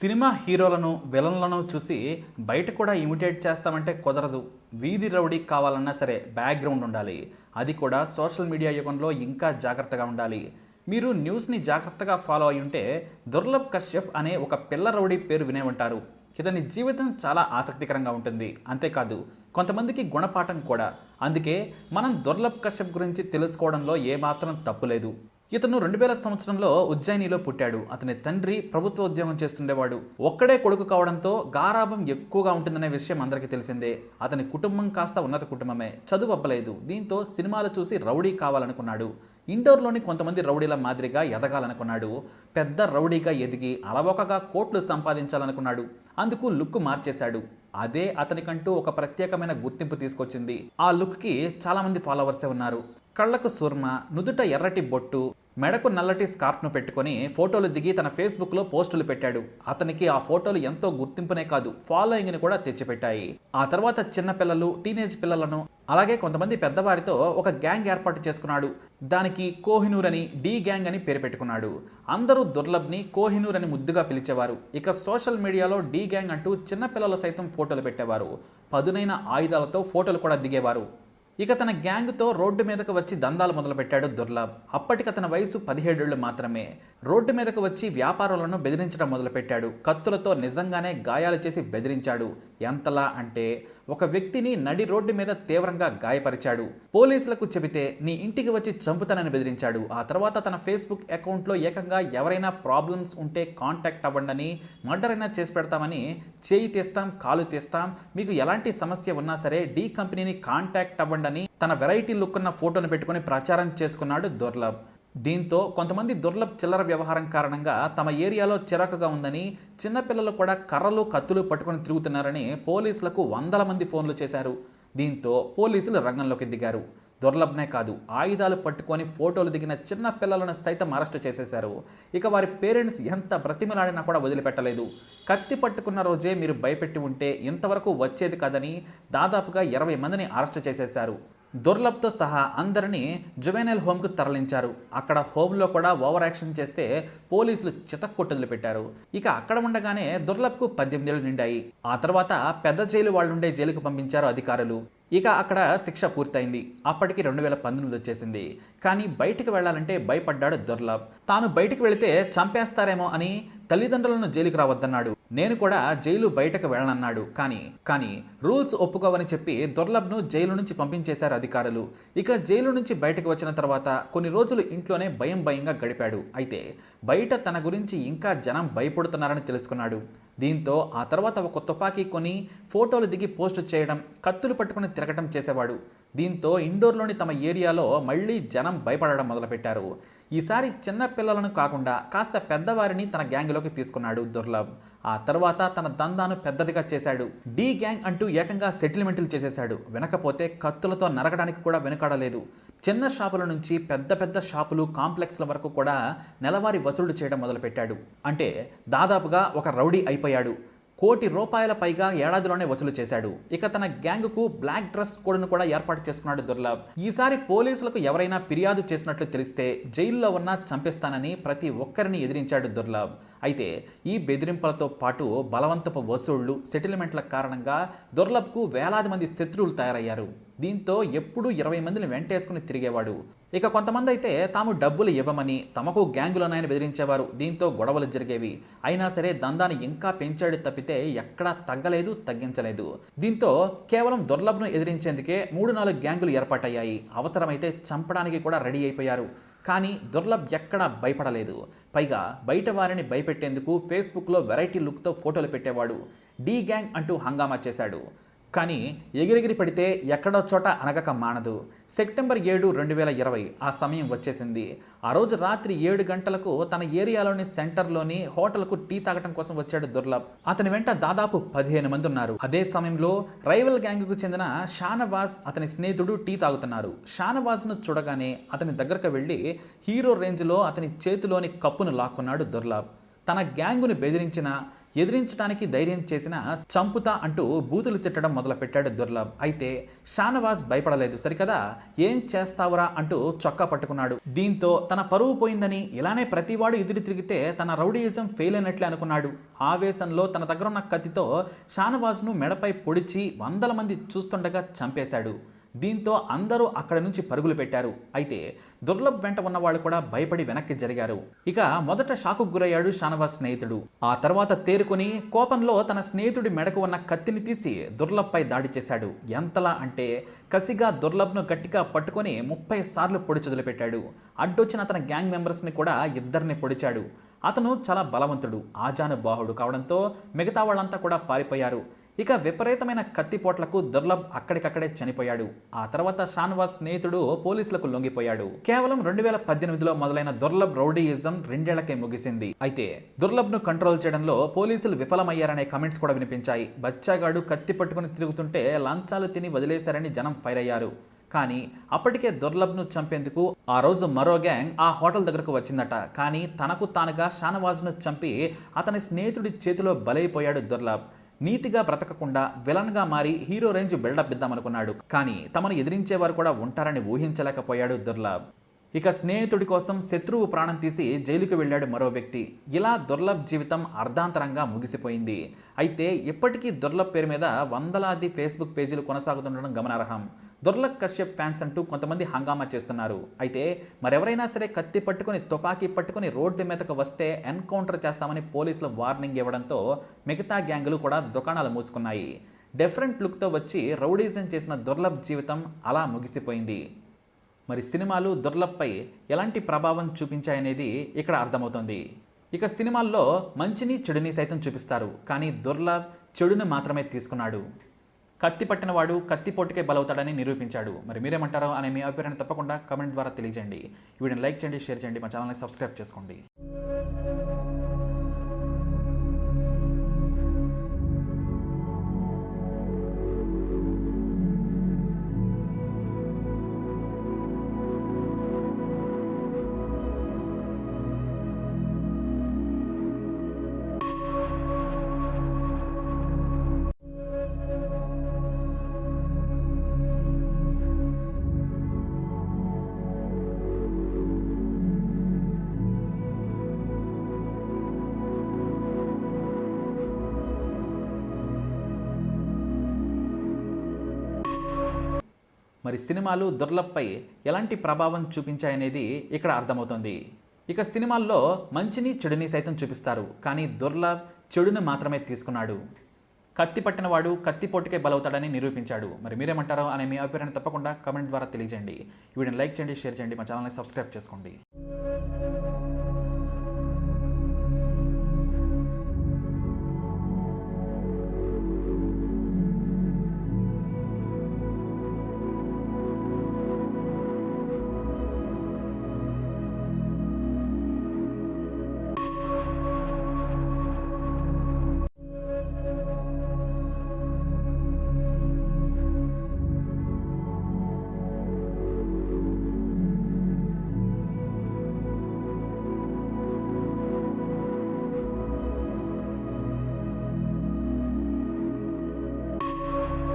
Cinema హీరోలను విలన్లను చూసి బయట కూడా ఇమిటేట్ చేస్తామంటే కుదరదు. వీధి రౌడీ కావాలన్నా సరే బ్యాక్గ్రౌండ్ ఉండాలి. అది కూడా సోషల్ మీడియా యుగంలో ఇంకా జాగ్రత్తగా ఉండాలి. మీరు న్యూస్ని జాగ్రత్తగా ఫాలో అయి ఉంటే దుర్లభ్ కశ్యప్ అనే ఒక పిల్ల రౌడీ పేరు వినే ఉంటారు. ఇతని జీవితం చాలా ఆసక్తికరంగా ఉంటుంది. అంతేకాదు కొంతమందికి గుణపాఠం కూడా. అందుకే మనం దుర్లభ్ కశ్యప్ గురించి తెలుసుకోవడంలో ఏమాత్రం తప్పులేదు ఇతను రెండు వేల సంవత్సరంలో ఉజ్జయినిలో పుట్టాడు. అతని తండ్రి ప్రభుత్వ ఉద్యోగం చేస్తుండేవాడు. ఒక్కడే కొడుకు కావడంతో గారాభం ఎక్కువగా ఉంటుందనే విషయం అందరికీ తెలిసిందే. అతని కుటుంబం కాస్త ఉన్నత కుటుంబమే. చదువు అవ్వలేదు దీంతో సినిమాలు చూసి రౌడీ కావాలనుకున్నాడు. ఇండోర్లోని కొంతమంది రౌడీల మాదిరిగా ఎదగాలనుకున్నాడు. పెద్ద రౌడీగా ఎదిగి అలవోకగా కోట్లు సంపాదించాలనుకున్నాడు. అందుకు లుక్ మార్చేశాడు. అదే అతనికంటూ ఒక ప్రత్యేకమైన గుర్తింపు తీసుకొచ్చింది. ఆ లుక్కి చాలామంది ఫాలోవర్సే ఉన్నారు. కళ్ళకు సుర్మ నుదుట ఎర్రటి బొట్టు మెడకు నల్లటి స్కార్ఫ్ను పెట్టుకొని ఫోటోలు దిగి తన ఫేస్బుక్లో పోస్టులు పెట్టాడు. అతనికి ఆ ఫోటోలు ఎంతో గుర్తింపునే కాదు ఫాలోయింగ్ని కూడా తెచ్చిపెట్టాయి. ఆ తర్వాత చిన్న పిల్లలు టీనేజ్ పిల్లలను అలాగే కొంతమంది పెద్దవారితో ఒక గ్యాంగ్ ఏర్పాటు చేసుకున్నాడు. దానికి కోహినూర్ అని డీ గ్యాంగ్ అని పేరు పెట్టుకున్నాడు. అందరూ దుర్లభ్ని కోహినూర్ అని ముద్దుగా పిలిచేవారు. ఇక సోషల్ మీడియాలో డీ గ్యాంగ్ అంటూ చిన్నపిల్లలు సైతం ఫోటోలు పెట్టేవారు. పదునైన ఆయుధాలతో ఫోటోలు కూడా దిగేవారు. ఇక తన గ్యాంగ్తో రోడ్డు మీదకు వచ్చి దందాలు మొదలుపెట్టాడు దుర్లభ్. అప్పటికి అతని వయసు పదిహేడేళ్ళు మాత్రమే. రోడ్డు మీదకు వచ్చి వ్యాపారులను బెదిరించడం మొదలుపెట్టాడు. కత్తులతో నిజంగానే గాయాలు చేసి బెదిరించాడు. ఎంతలా అంటే ఒక వ్యక్తిని నడి రోడ్డు మీద తీవ్రంగా గాయపరిచాడు. పోలీసులకు చెబితే నీ ఇంటికి వచ్చి చంపుతానని బెదిరించాడు. ఆ తర్వాత తన ఫేస్బుక్ అకౌంట్లో ఏకంగా ఎవరైనా ప్రాబ్లమ్స్ ఉంటే కాంటాక్ట్ అవ్వండి మర్డర్ అయినా చేసి పెడతామని చేయి తీస్తాం కాలు తీస్తాం. మీకు ఎలాంటి సమస్య ఉన్నా సరే డీ కంపెనీని కాంటాక్ట్ అవ్వండి తన వెరైటీ లుక్ ఉన్న ఫోటోను పెట్టుకుని ప్రచారం చేసుకున్నాడు దుర్లభ్. దీంతో కొంతమంది దుర్లభ చిల్లర వ్యవహారం కారణంగా తమ ఏరియాలో చిరాకుగా ఉందని చిన్నపిల్లలు కూడా కర్రలు కత్తులు పట్టుకొని తిరుగుతున్నారని పోలీసులకు వందల మంది ఫోన్లు చేశారు. దీంతో పోలీసులు రంగంలోకి దిగారు. దుర్లభ్నే కాదు ఆయుధాలు పట్టుకొని ఫోటోలు దిగిన చిన్న పిల్లలను సైతం అరెస్ట్ చేసేశారు. ఇక వారి పేరెంట్స్ ఎంత బ్రతిమలాడినా కూడా వదిలిపెట్టలేదు. కత్తి పట్టుకున్న రోజే మీరు భయపెట్టి ఉంటే ఇంతవరకు వచ్చేది కాదని దాదాపుగా ఇరవై మందిని అరెస్ట్ చేసేశారు. దుర్లభ్తో సహా అందరినీ జువెనైల్ హోమ్కు తరలించారు. అక్కడ హోమ్లో కూడా ఓవర్ యాక్షన్ చేస్తే పోలీసులు చితక్కొట్టులు పెట్టారు. ఇక అక్కడ ఉండగానే దుర్లభ్కు పద్దెనిమిది ఏళ్ళు నిండాయి. ఆ తర్వాత పెద్ద జైలు వాళ్ళు ఉండే జైలుకు పంపించారు అధికారులు. ఇక అక్కడ శిక్ష పూర్తయింది. అప్పటికి రెండు వేల పంతొమ్మిది వచ్చేసింది. కానీ బయటికి వెళ్ళాలంటే భయపడ్డాడు దుర్లభ్. తాను బయటికి వెళితే చంపేస్తారేమో అని తల్లిదండ్రులను జైలుకి రావద్దన్నాడు. నేను కూడా జైలు బయటకు వెళ్ళనన్నాడు. కానీ కానీ రూల్స్ ఒప్పుకోవని చెప్పి దుర్లభ్ను జైలు నుంచి పంపించేశారు అధికారులు. ఇక జైలు నుంచి బయటకు వచ్చిన తర్వాత కొన్ని రోజులు ఇంట్లోనే భయం భయంగా గడిపాడు. అయితే బయట తన గురించి ఇంకా జనం భయపడుతున్నారని తెలుసుకున్నాడు. దీంతో ఆ తర్వాత ఒక తుపాకీ కొని ఫోటోలు దిగి పోస్ట్ చేయడం కత్తులు పట్టుకుని తిరగటం చేసేవాడు. దీంతో ఇండోర్లోని తమ ఏరియాలో మళ్ళీ జనం భయపడడం మొదలుపెట్టారు. ఈసారి చిన్న పిల్లలను కాకుండా కాస్త పెద్దవారిని తన గ్యాంగ్లోకి తీసుకున్నాడు దుర్లభ్. ఆ తర్వాత తన దందాను పెద్దదిగా చేశాడు. డీ గ్యాంగ్ అంటూ ఏకంగా సెటిల్మెంట్లు చేసేశాడు. వెనకపోతే కత్తులతో నరకడానికి కూడా వెనుకాడలేదు. చిన్న షాపుల నుంచి పెద్ద పెద్ద షాపులు కాంప్లెక్స్ల వరకు కూడా నెలవారీ వసూళ్ళు చేయడం మొదలుపెట్టాడు. అంటే దాదాపుగా ఒక రౌడీ అయిపోయాడు. కోటి రూపాయల పైగా ఏడాదిలోనే వసూలు చేశాడు. ఇక తన గ్యాంగ్కు బ్లాక్ డ్రెస్ కోడ్ను కూడా ఏర్పాటు చేసుకున్నాడు దుర్లభ్. ఈసారి పోలీసులకు ఎవరైనా ఫిర్యాదు చేసినట్లు తెలిస్తే జైల్లో ఉన్నా చంపిస్తానని ప్రతి ఒక్కరిని ఎదిరించాడు దుర్లభ్. అయితే ఈ బెదిరింపులతో పాటు బలవంతపు వసూళ్ళు సెటిల్మెంట్ల కారణంగా దుర్లభ్కు వేలాది మంది శత్రువులు తయారయ్యారు. దీంతో ఎప్పుడూ ఇరవై మందిని వెంటేసుకుని తిరిగేవాడు. ఇక కొంతమంది అయితే తాము డబ్బులు ఇవ్వమని తమకు గ్యాంగులనాయని బెదిరించేవారు. దీంతో గొడవలు జరిగేవి. అయినా సరే దందాన్ని ఇంకా పెంచాడు తప్పితే ఎక్కడా తగ్గలేదు తగ్గించలేదు. దీంతో కేవలం దుర్లభ్ను ఎదిరించేందుకే మూడు నాలుగు గ్యాంగులు ఏర్పాటయ్యాయి. అవసరమైతే చంపడానికి కూడా రెడీ అయిపోయారు. కానీ దుర్లభ్ ఎక్కడా భయపడలేదు. పైగా బయట వారిని భయపెట్టేందుకు ఫేస్బుక్లో వెరైటీ లుక్తో ఫోటోలు పెట్టేవాడు. డీ గ్యాంగ్ అంటూ హంగామా చేశాడు. కానీ ఎగిరెగిరి పడితే ఎక్కడో చోట అనగక మానదు. సెప్టెంబర్ ఏడు రెండు వేల ఇరవై ఆ సమయం వచ్చేసింది. ఆ రోజు రాత్రి ఏడు గంటలకు తన ఏరియాలోని సెంటర్లోని హోటల్కు టీ తాగటం కోసం వచ్చాడు దుర్లభ్. అతని వెంట దాదాపు పదిహేను మంది ఉన్నారు. అదే సమయంలో రైవల్ గ్యాంగ్కు చెందిన షానవాజ్ అతని స్నేహితుడు టీ తాగుతున్నారు. షానవాజ్ను చూడగానే అతని దగ్గరకు వెళ్ళి హీరో రేంజ్లో అతని చేతిలోని కప్పును లాక్కున్నాడు దుర్లభ్. తన గ్యాంగును బెదిరించిన ఎదిరించడానికి ధైర్యం చేసిన చంపుతా అంటూ బూతులు తిట్టడం మొదలుపెట్టాడు దుర్లభ్. అయితే షానవాజ్ భయపడలేదు. సరికదా? ఏం చేస్తావురా? అంటూ చొక్కా పట్టుకున్నాడు. దీంతో తన పరువు పోయిందని ఇలానే ప్రతివాడు ఎదురు తిరిగితే తన రౌడీయిజం ఫెయిల్ అయినట్లే అనుకున్నాడు. ఆవేశంలో తన దగ్గరున్న కత్తితో షానవాజ్ను మెడపై పొడిచి వందల మంది చూస్తుండగా చంపేశాడు. దీంతో అందరూ అక్కడి నుంచి పరుగులు పెట్టారు. అయితే దుర్లభ్ వెంట ఉన్నవాళ్ళు కూడా భయపడి వెనక్కి జరిగారు. ఇక మొదట షాకు గురయ్యాడు షానవాస్ స్నేహితుడు. ఆ తర్వాత తేరుకొని కోపంలో తన స్నేహితుడి మెడకు ఉన్న కత్తిని తీసి దుర్లభ్పై దాడి చేశాడు. ఎంతలా అంటే కసిగా దుర్లభ్ను గట్టిగా పట్టుకొని ముప్పై సార్లు పొడి చదిలిపెట్టాడు. అడ్డొచ్చిన తన గ్యాంగ్ మెంబర్స్ని కూడా ఇద్దరిని పొడిచాడు. అతను చాలా బలవంతుడు ఆజానుబాహుడు కావడంతో మిగతా వాళ్ళంతా కూడా పారిపోయారు. ఇక విపరీతమైన కత్తిపోట్లకు దుర్లభ్ అక్కడికక్కడే చనిపోయాడు. ఆ తర్వాత షాన్వాస్ స్నేహితుడు పోలీసులకు లొంగిపోయాడు. కేవలం రెండు వేల పద్దెనిమిదిలో మొదలైన దుర్లభ్ రౌడీయిజం రెండేళ్ళకే ముగిసింది. అయితే దుర్లభ్ను కంట్రోల్ చేయడంలో పోలీసులు విఫలమయ్యారనే కమెంట్స్ కూడా వినిపించాయి. బచ్చాగాడు కత్తి పట్టుకుని తిరుగుతుంటే లంచాలు తిని వదిలేశారని జనం ఫైర్ అయ్యారు. కానీ అప్పటికే దుర్లభ్ను చంపేందుకు ఆ రోజు మరో గ్యాంగ్ ఆ హోటల్ దగ్గరకు వచ్చిందట. కానీ తనకు తానుగా షానవాజ్ను చంపి అతని స్నేహితుడి చేతిలో బలైపోయాడు దుర్లభ్. నీతిగా బ్రతకకుండా విలన్గా మారి హీరో రేంజ్ బిల్డప్ ఇద్దామనుకున్నాడు. కానీ తమను ఎదిరించేవారు కూడా ఉంటారని ఊహించలేకపోయాడు దుర్లభ్. ఇక స్నేహితుడి కోసం శత్రువు ప్రాణం తీసి జైలుకు వెళ్ళాడు మరో వ్యక్తి. ఇలా దుర్లభ్ జీవితం అర్ధాంతరంగా ముగిసిపోయింది. అయితే ఇప్పటికీ దుర్లభ్ పేరు మీద వందలాది ఫేస్బుక్ పేజీలు కొనసాగుతుండడం గమనార్హం. దుర్లక్ కశ్యప్ ఫ్యాన్స్ అంటూ కొంతమంది హంగామా చేస్తున్నారు. అయితే మరెవరైనా సరే కత్తి పట్టుకొని తుపాకీ పట్టుకొని రోడ్డు మీదకు వస్తే ఎన్కౌంటర్ చేస్తామని పోలీసులు వార్నింగ్ ఇవ్వడంతో మిగతా గ్యాంగులు కూడా దుకాణాలు మూసుకున్నాయి. డిఫరెంట్ లుక్తో వచ్చి రౌడీజం చేసిన దుర్లభ్ జీవితం అలా ముగిసిపోయింది. మరి సినిమాలు దుర్లభ్పై ఎలాంటి ప్రభావం చూపించాయనేది ఇక్కడ అర్థమవుతుంది. ఇక సినిమాల్లో మంచిని చెడుని సైతం చూపిస్తారు. కానీ దుర్లభ్ చెడుని మాత్రమే తీసుకున్నాడు. కత్తి పట్టినవాడు కత్తి పొట్టుకే బలవుతాడని నిరూపించాడు. మరి మీరేమంటారో అనే మీ అభిప్రాయాన్ని తప్పకుండా కమెంట్ ద్వారా తెలియజేయండి. వీడియోని లైక్ చేయండి షేర్ చేయండి మా ఛానల్ని సబ్స్క్రైబ్ చేసుకోండి. మరి సినిమాలు దుర్లభపై ఎలాంటి ప్రభావం చూపించాయనేది ఇక్కడ అర్థమవుతుంది. ఇక సినిమాల్లో మంచిని చెడుని సైతం చూపిస్తారు. కానీ దుర్లభ్ చెడుని మాత్రమే తీసుకున్నాడు. కత్తి పట్టినవాడు కత్తి పోటుకే బలవుతాడని నిరూపించాడు. మరి మీరేమంటారో అనే మీ అభిప్రాయాన్ని తప్పకుండా కామెంట్ ద్వారా తెలియజేయండి. వీడియోని లైక్ చేయండి షేర్ చేయండి మా ఛానల్ని సబ్స్క్రైబ్ చేసుకోండి.